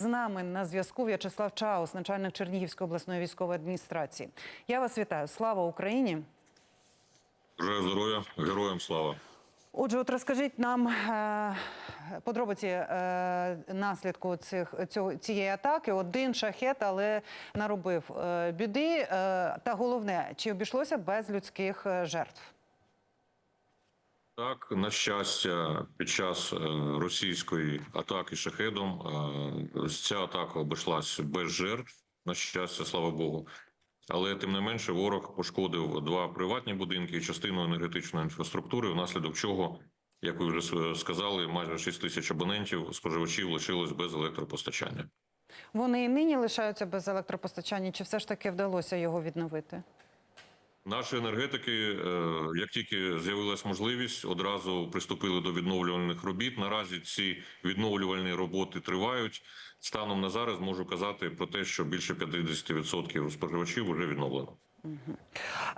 З нами на зв'язку В'ячеслав Чаус, начальник Чернігівської обласної військової адміністрації. Я вас вітаю. Слава Україні! Бажаю здоров'я, героям слава. Отже, от розкажіть нам е, подробиці е, наслідку цих цього цієї атаки. Один шахет, але наробив е, біди. Е, та головне, чи обійшлося без людських е, жертв? Так, на щастя, під час е, російської атаки шахедом е, ця атака обійшлась без жертв. На щастя, слава Богу. Але тим не менше, ворог пошкодив два приватні будинки і частину енергетичної інфраструктури, внаслідок чого, як ви вже сказали, майже 6 тисяч абонентів споживачів лишилось без електропостачання. Вони і нині лишаються без електропостачання, чи все ж таки вдалося його відновити? Наші енергетики, е, як тільки з'явилась можливість, одразу приступили до відновлювальних робіт. Наразі ці відновлювальні роботи тривають. Станом на зараз можу казати про те, що більше 50% споживачів вже відновлено.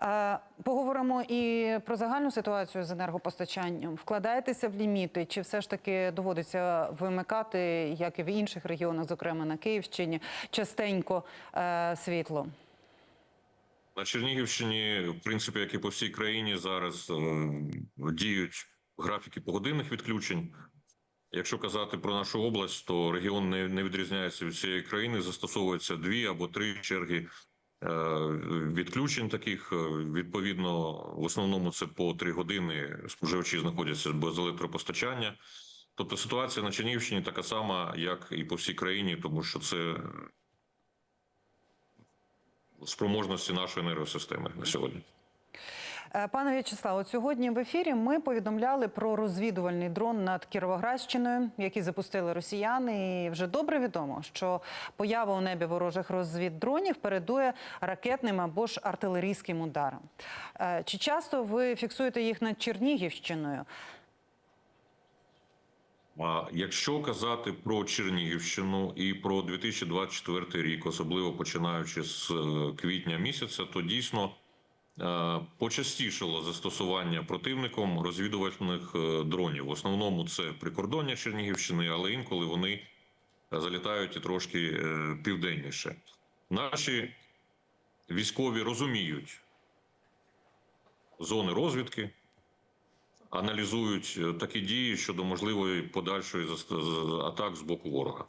Е, Поговоримо і про загальну ситуацію з енергопостачанням. Вкладаєтеся в ліміти, чи все ж таки доводиться вимикати, як і в інших регіонах, зокрема на Київщині, частенько е, світло? На Чернігівщині, в принципі, як і по всій країні, зараз е, діють графіки погодинних відключень. Якщо казати про нашу область, то регіон не, не відрізняється від всієї країни. Застосовуються дві або три черги е, відключень таких. Е, Відповідно, в основному це по три години споживачі знаходяться без електропостачання. Тобто ситуація на Чернігівщині така сама, як і по всій країні, тому що це спроможності нашої енергосистеми на сьогодні. Е, Пане В'ячеслав, сьогодні в ефірі ми повідомляли про розвідувальний дрон над Кіровоградщиною, який запустили росіяни. І вже добре відомо, що поява у небі ворожих розвіддронів передує ракетним або ж артилерійським ударам. Е, Чи часто ви фіксуєте їх над Чернігівщиною? А якщо казати про Чернігівщину і про 2024 рік, особливо починаючи з е, квітня місяця, то дійсно е, почастішало застосування противником розвідувальних е, дронів. В основному це прикордоння Чернігівщини, але інколи вони залітають і трошки південніше. Наші військові розуміють зони розвідки аналізують е, такі дії щодо можливої подальшої атак з боку ворога.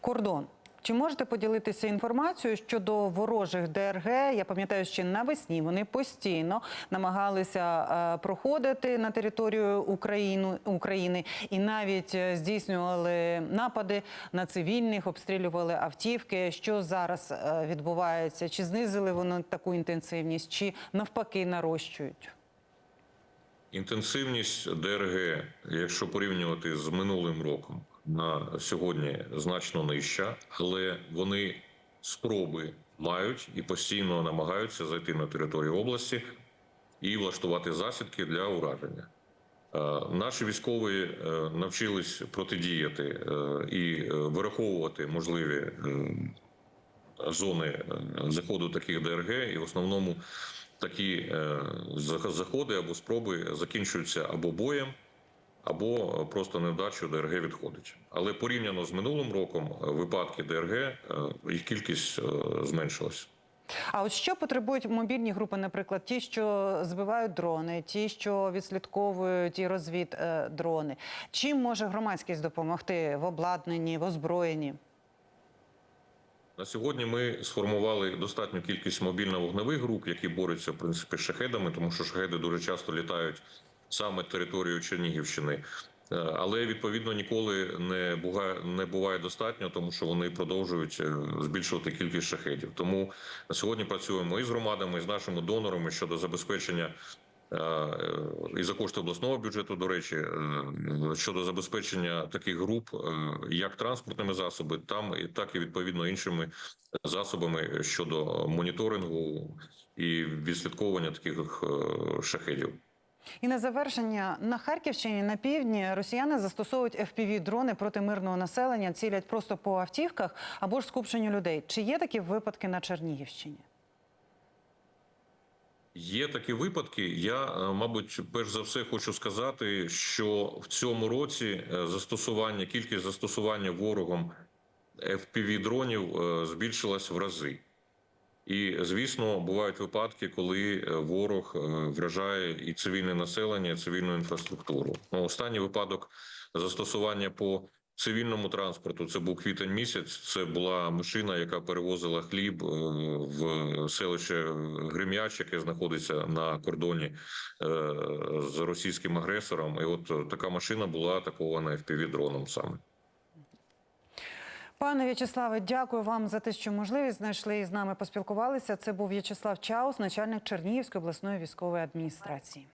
Кордон. Чи можете поділитися інформацією щодо ворожих ДРГ? Я пам'ятаю, ще навесні вони постійно намагалися е, проходити на територію України, України і навіть е, здійснювали напади на цивільних, обстрілювали автівки. Що зараз відбувається? Чи знизили вони таку інтенсивність, чи навпаки нарощують? Інтенсивність ДРГ, якщо порівнювати з минулим роком, на сьогодні значно нижча, але вони спроби мають і постійно намагаються зайти на територію області і влаштувати засідки для ураження. Е, Наші військові е, навчились протидіяти е, і вираховувати можливі зони заходу таких ДРГ, і в основному такі е, заходи або спроби закінчуються або боєм, або просто невдачею ДРГ відходить. Але порівняно з минулим роком е, випадки ДРГ е, їх кількість зменшилась. А от що потребують мобільні групи, наприклад, ті, що збивають дрони, ті, що відслідковують і розвід дрони. Чим може громадськість допомогти в обладнанні, в озброєнні? На сьогодні ми сформували достатню кількість мобільно-вогневих груп, які борються в принципі з шахедами, тому що шахеди дуже часто літають саме територією Чернігівщини. Е, Але відповідно ніколи не буває, не буває достатньо, тому що вони продовжують е, збільшувати кількість шахедів. Тому на сьогодні працюємо і з громадами, і з нашими донорами щодо забезпечення і за кошти обласного бюджету, до речі, е, щодо забезпечення таких груп, е, як транспортними засобами, там і так і відповідно іншими засобами щодо моніторингу і відслідковування таких е, шахедів. І на завершення на Харківщині на півдні росіяни застосовують fpv дрони проти мирного населення, цілять просто по автівках або ж скупченню людей. Чи є такі випадки на Чернігівщині? Є такі випадки. Я, е, мабуть, перш за все хочу сказати, що в цьому році е, застосування, кількість застосування ворогом fpv дронів е, збільшилась в рази. І звісно, бувають випадки, коли ворог вражає і цивільне населення, і цивільну інфраструктуру. Ну, останній випадок застосування по цивільному транспорту це був квітень місяць. Це була машина, яка перевозила хліб е, в селище Грим'яч, яке знаходиться на кордоні е, з російським агресором. І от е, така машина була атакована fpv дроном саме. Пане В'ячеславе, дякую вам за те, що можливість знайшли і з нами поспілкувалися. Це був В'ячеслав Чаус, начальник Чернігівської обласної військової адміністрації.